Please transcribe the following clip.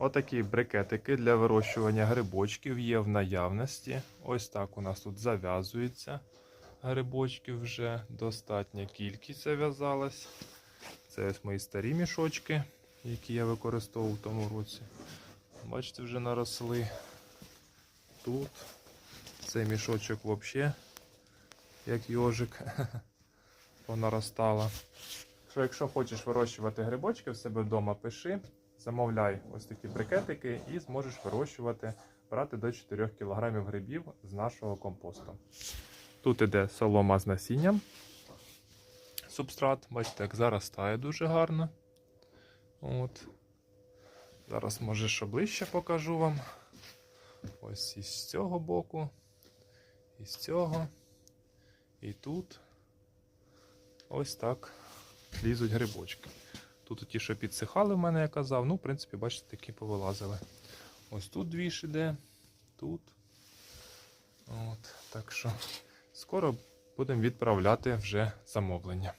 Отакі брикетики для вирощування грибочків є в наявності. Ось так у нас тут зав'язується. Грибочків вже достатня кількість зав'язалась. Це ось мої старі мішочки, які я використовував в тому році. Бачите, вже наросли. Тут цей мішочок взагалі, як йожик, понаростала. Що якщо хочеш вирощувати грибочки в себе вдома, пиши, замовляй ось такі брикетики і зможеш вирощувати, брати до 4 кг грибів з нашого компосту. Тут іде солома з насінням. Субстрат, бачите, як заростає дуже гарно. От. Зараз, може, що ближче покажу вам. Ось із цього боку, і з цього, і тут. Ось так лізуть грибочки. Тут ті, що підсихали в мене, я казав, ну, в принципі, бачите, такі повилазили. Ось тут двіж іде, тут. От, так що скоро будемо відправляти вже замовлення.